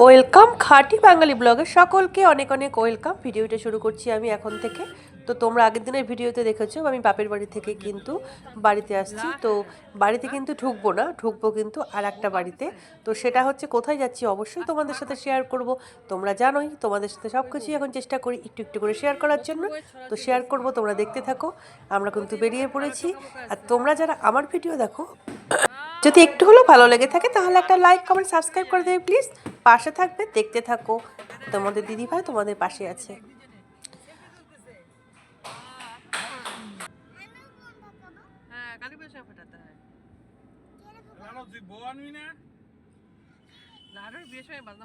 Welcome খাঁটি বাঙালি ব্লগে সকলকে অনেক অনেক ওয়েলকাম। ভিডিওটা শুরু করছি আমি এখন থেকে। তো তোমরা আগের দিনের ভিডিওতে দেখেছ, আমি বাপের বাড়ি থেকে কিন্তু বাড়িতে আসছি। তো বাড়িতে কিন্তু ঢুকবো না, ঢুকবো কিন্তু আর একটা বাড়িতে। তো সেটা হচ্ছে কোথায় যাচ্ছি অবশ্যই তোমাদের সাথে শেয়ার করব। তোমরা জানোই, তোমাদের সাথে সব কিছুই এখন চেষ্টা করি একটু একটু করে শেয়ার করার জন্য। তো শেয়ার করব, তোমরা দেখতে থাকো, আমরা কিন্তু বেরিয়ে পড়েছি। আর তোমরা যারা আমার ভিডিও দেখো যদি একটু হলেও ভালো লেগে থাকে তাহলে একটা লাইক কমেন্ট সাবস্ক্রাইব করে দেবে প্লিজ পাশে থাকবে দেখতে থাকো। তোমাদের দিদিভাই তোমাদের পাশে আছে। হ্যাঁ কালী পয়সা ফাটাতে হয়। লালো তুই বউ আনবি না? লাডুর বিয়ের সময় বাজনা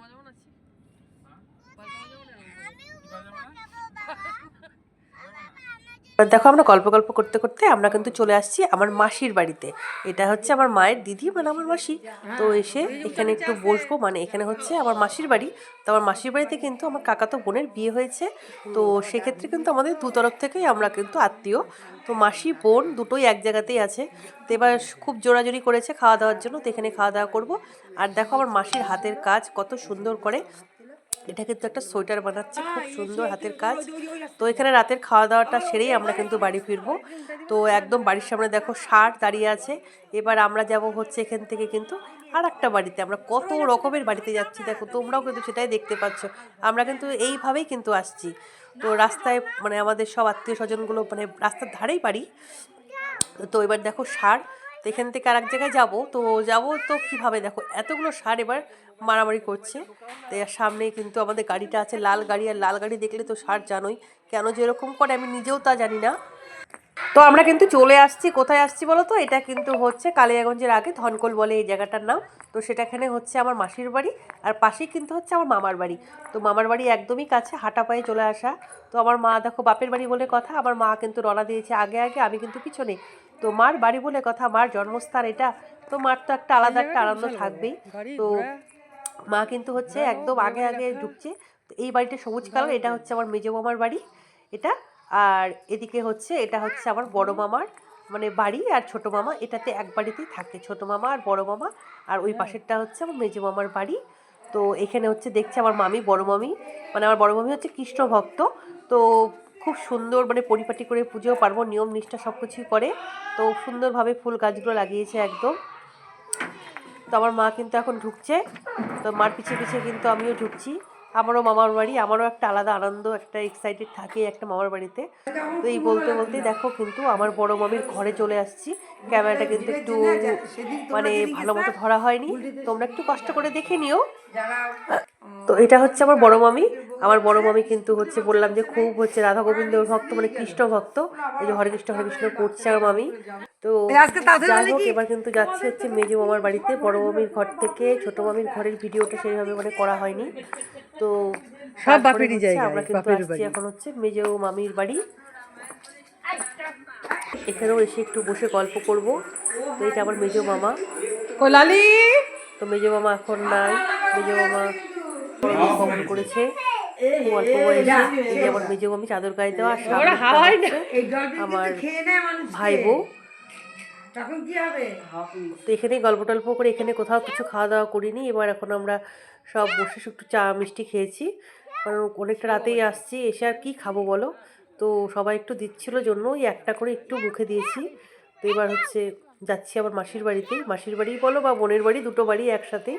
এবার দেখো আমরা গল্প গল্প করতে করতে আমরা কিন্তু চলে আসছি আমার মাসির বাড়িতে। এটা হচ্ছে আমার মায়ের দিদি মানে আমার মাসি। তো এসে এখানে একটু বসবো মানে এখানে হচ্ছে আমার মাসির বাড়ি। তো আমার মাসির বাড়িতে কিন্তু আমার কাকাতো বোনের বিয়ে হয়েছে। তো সেক্ষেত্রে কিন্তু আমাদের দু তরফ থেকেই আমরা কিন্তু আত্মীয়। তো মাসি, বোন দুটোই এক জায়গাতেই আছে। তো এবার খুব জোরাজোরি করেছে খাওয়া দাওয়ার জন্য, তো এখানে খাওয়া দাওয়া করব। আর দেখো আমার মাসির হাতের কাজ কত সুন্দর করে। এটা কিন্তু একটা সোয়েটার বানাচ্ছে, খুব সুন্দর হাতের কাজ। তো এখানে রাতের খাওয়া দাওয়াটা সেরেই আমরা কিন্তু বাড়ি ফিরবো। তো একদম বাড়ির সামনে দেখো ষাট দাঁড়িয়ে আছে। এবার আমরা যাব হচ্ছে এখান থেকে কিন্তু আর একটা বাড়িতে। আমরা কত রকমের বাড়িতে যাচ্ছি। দেখো তোমরাও কিন্তু সেটাই দেখতে পাচ্ছ। আমরা কিন্তু এইভাবেই কিন্তু আসছি। তো রাস্তায় মানে আমাদের সব আত্মীয় স্বজনগুলো মানে রাস্তার ধারেই বাড়ি। তো এবার দেখো সার তো এখান থেকে আর এক জায়গায় যাব। তো যাব তো কীভাবে? দেখো এতগুলো সার এবার মারামারি করছে। তো এর সামনেই কিন্তু আমাদের গাড়িটা আছে লাল গাড়ি। আর লাল গাড়ি দেখলে তো সার জানোই কেন যে এরকম করে আমি নিজেও তা জানি না। তো আমরা কিন্তু চলে আসছি। কোথায় আসছি বলো তো? এটা কিন্তু হচ্ছে কালিয়াগঞ্জের আগে ধনকল বলে এই জায়গাটার নাম। তো সেটাখানে হচ্ছে আমার মাসির বাড়ি। আর পাশেই কিন্তু হচ্ছে আমার মামার বাড়ি। তো মামার বাড়ি একদমই কাছে হাঁটা পায়ে চলে আসা। তো আমার মা দেখো বাপের বাড়ি বলে কথা আমার মা কিন্তু রওনা দিয়েছে আগে আগে আমি কিন্তু পিছনে। তো মার বাড়ি বলে কথা মার জন্মস্থান এটা। তো মার তো একটা আলাদা একটা আনন্দ থাকবেই। তো মা কিন্তু হচ্ছে একদম আগে আগে ঢুকছে। এই বাড়িটা সবুজ কালার এটা হচ্ছে আমার মেজো মামার বাড়ি এটা। আর এদিকে হচ্ছে এটা হচ্ছে আমার বড় মামার মানে বাড়ি আর ছোট মামা এটাতে এক বাড়িতেই থাকে ছোট মামা আর বড় মামা। আর ওই পাশেরটা হচ্ছে আমার মেজো মামার বাড়ি। তো এখানে হচ্ছে দেখছে আমার মামি বড় মামি। মানে আমার বড় মামি হচ্ছে কৃষ্ণ ভক্ত। তো খুব সুন্দর মানে পরিপাটি করে পুজো পার্বণ নিয়ম নিষ্ঠা সব কিছুই করে। তো সুন্দরভাবে ফুল গাছগুলো লাগিয়েছে একদম। তো আমার মা কিন্তু এখন ঢুকছে। তো মার পিছিয়ে পিছিয়ে কিন্তু আমিও ঢুকছি। আমারও মামার বাড়ি, আমারও একটা আলাদা আনন্দ, একটা এক্সাইটেড থাকে একটা মামার বাড়িতে। তো এই বলতে বলতে দেখো কিন্তু আমার বড় মামির ঘরে চলে আসছি। ক্যামেরাটা কিন্তু একটু মানে ভালো মতো ধরা হয়নি। তোমরা একটু কষ্ট করে দেখে নিও। তো এটা হচ্ছে আমার বড় মামি। আমার বড় মামি কিন্তু হচ্ছে বললাম যে খুব হচ্ছে রাধা গোবিন্দ ভক্ত মানে কৃষ্ণ ভক্ত। এই যে হরে কৃষ্ণ হরে কৃষ্ণ করছে আমার মামি। তো যাই হোক এবার কিন্তু যাচ্ছে হচ্ছে মেজো মামার বাড়িতে। বড় মামির ঘর থেকে ছোট মামির ঘরের ভিডিওটা সেইভাবে মানে করা হয়নি। তো সব বাপেরই জায়গা, আমরা কিন্তু আসছি এখন হচ্ছে মেজো মামির বাড়ি। এখানেও এসে একটু বসে গল্প করব। তো এটা আমার মেজো মামা। কোলালি তো মেজো মামা এখন নাই। মেজো মামা পরলোক করেছে। এই যে আমার মেজো মামি চাদর গায়ে দেওয়া আমার ভাই বউ তখন কি হবে তো এখানেই গল্প টল্প করে এখানে কোথাও কিছু খাওয়া দাওয়া করিনি এবার এখন আমরা সব বসে একটু চা মিষ্টি খেয়েছি কারণ অনেকটা রাতেই আসছি এসে আর কি খাব বলো তো সবাই একটু দিচ্ছিল জন্য ওই একটা করে একটু মুখে দিয়েছি তো এবার হচ্ছে যাচ্ছি আবার মাসির বাড়িতে মাসির বাড়ি বলো বা বোনের বাড়ি দুটো বাড়ি একসাথে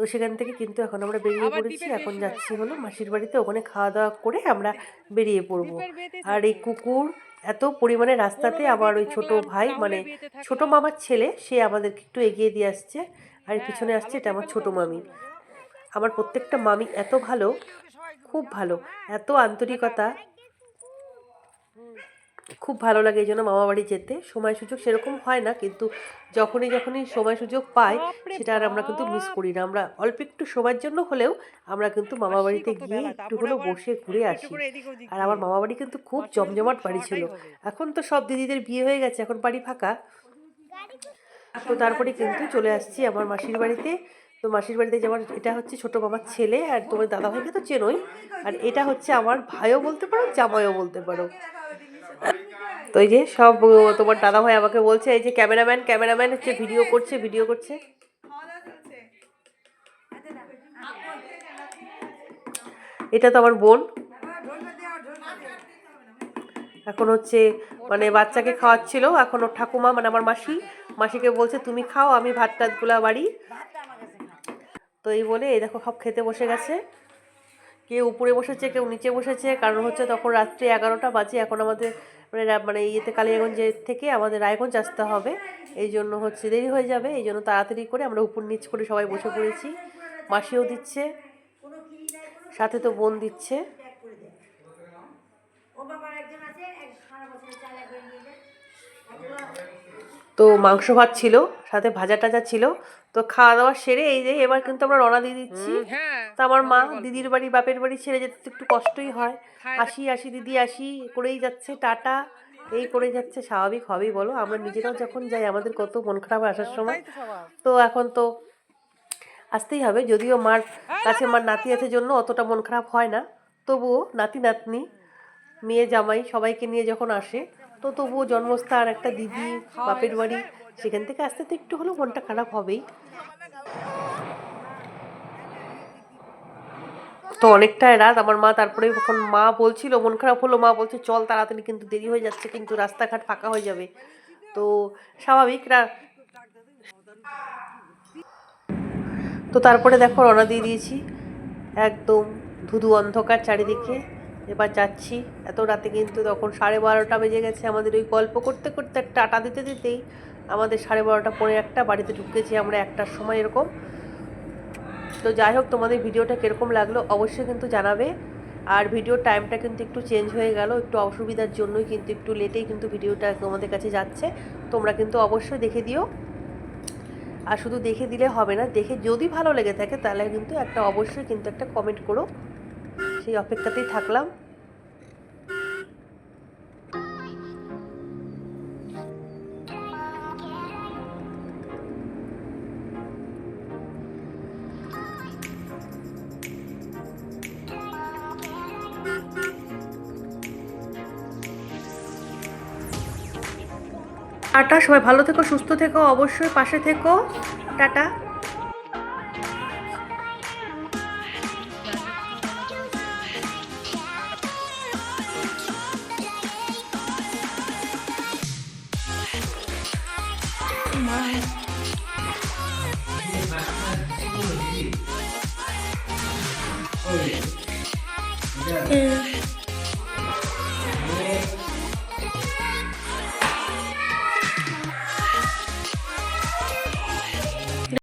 তো সেখান থেকে কিন্তু এখন আমরা বেরিয়ে পড়েছি। এখন যাচ্ছি হলো মাসির বাড়িতে। ওখানে খাওয়া দাওয়া করে আমরা বেরিয়ে পড়ব। আর এই কুকুর এত পরিমাণে রাস্তাতে আমার ওই ছোট ভাই মানে ছোট মামার ছেলে সে আমাদেরকে একটু এগিয়ে দিয়ে আসছে। আর পিছনে আসছে এটা আমার ছোট মামি। আমার প্রত্যেকটা মামি এত ভালো খুব ভালো এত আন্তরিকতা। খুব ভালো লাগে এই জন্য মামা বাড়ি যেতে। সময় সুযোগ সেরকম হয় না কিন্তু যখনই যখনই সময় সুযোগ পাই সেটা আর আমরা কিন্তু মিস করি না। আমরা অল্প একটু সময়ের জন্য হলেও আমরা কিন্তু মামা বাড়িতে গিয়ে একটু হলেও বসে ঘুরে আসি। আর আমার মামা বাড়ি কিন্তু খুব জমজমাট বাড়ি ছিল। এখন তো সব দিদিদের বিয়ে হয়ে গেছে এখন বাড়ি ফাঁকা। তো তারপরে কিন্তু চলে আসছি আমার মাসির বাড়িতে। তো মাসির বাড়িতে যেমন এটা হচ্ছে ছোট মামার ছেলে আর তোমার দাদা ভাইকে তো চেনোই। আর এটা হচ্ছে আমার ভাইও বলতে পারো জামাইও বলতে পারো। তো এই যে সব তোমার দাদা ভাই আমাকে বলছে, এই যে ক্যামেরাম্যান ক্যামেরাম্যান হচ্ছে ভিডিও করছে ভিডিও করছে। এটা তো আমার বোন। এখন হচ্ছে মানে বাচ্চাকে খাওয়াচ্ছিল, এখন ওর ঠাকুমা মানে আমার মাসি। মাসিকে বলছে, তুমি খাও, আমি ভাত টাতগুলা বাড়ি। তো এই বলে, এই দেখো সব খেতে বসে গেছে। কেউ উপরে বসেছে কেউ নিচে বসেছে, কারণ হচ্ছে তখন রাত্রি এগারোটা বাজে, এখন আমাদের মানে মানে ইয়েতে কালিয়াগঞ্জের থেকে আমাদের রায়গঞ্জ আসতে হবে। এই জন্য হচ্ছে দেরি হয়ে যাবে এই জন্য তাড়াতাড়ি করে আমরা উপর নিচ করে সবাই বসে পড়েছি। মাসিও দিচ্ছে, সাথে তো বোন দিচ্ছে। তো মাংস ভাত ছিল, সাথে ভাজা টাজা ছিল। তো খাওয়া দাওয়া সেরে এই যে এবার কিন্তু আমরা রওনা দিয়ে দিচ্ছি। হ্যাঁ তো আমার মা দিদির বাড়ি বাপের বাড়ি ছেড়ে যেতে তো একটু কষ্টই হয়। আসি আসি দিদি আসি করেই যাচ্ছে টাটা। এই করে যাচ্ছে স্বাভাবিক হবেই বলো। আমরা নিজেরাও যখন যাই আমাদের কত মন খারাপ হয় আসার সময়। তো এখন তো আসতেই হবে যদিও মার কাছে মার নাতি আছে জন্য অতটা মন খারাপ হয় না। তবুও নাতি নাতনি মেয়ে জামাই সবাইকে নিয়ে যখন আসে তো তবুও জন্মস্থান একটা দিদি বাপের বাড়ি সেখান থেকে আসতে তো একটু হলেও মনটা খারাপ হবেই। তো অনেকটাই রাত আমার মা তারপরে যখন মা বলছিল, মন খারাপ হলো, মা বলছে, চল তাড়াতাড়ি কিন্তু দেরি হয়ে যাচ্ছে, কিন্তু রাস্তাঘাট ফাঁকা হয়ে যাবে। তো স্বাভাবিক তো তারপরে দেখো রওনা দিয়ে দিয়েছি। একদম ধুধু অন্ধকার চারিদিকে। এবার যাচ্ছি। এত রাতে কিন্তু তখন সাড়ে বারোটা বেজে গেছে আমাদের ওই গল্প করতে করতে, টাটা দিতে, দিতেই। আমাদের সাড়ে বারোটা পরে একটা বাড়িতে ঢুকেছি আমরা একটার সময় এরকম। তো যাই হোক, তোমাদের ভিডিওটা কীরকম লাগল অবশ্যই কিন্তু জানাবে। আর ভিডিওর টাইমটা কিন্তু একটু চেঞ্জ হয়ে গেল, একটু অসুবিধার জন্যই কিন্তু একটু লেটেই কিন্তু ভিডিওটা তোমাদের কাছে যাচ্ছে। তোমরা কিন্তু অবশ্যই দেখে দিও। আর শুধু দেখে দিলে হবে না, দেখে যদি ভালো লেগে থাকে তাহলে কিন্তু একটা অবশ্যই কিন্তু একটা কমেন্ট করো। সেই অপেক্ষাতেই থাকলাম। টাটা সবাই ভালো থেকো সুস্থ থেকো অবশ্যই পাশে থেকো টাটা Yeah.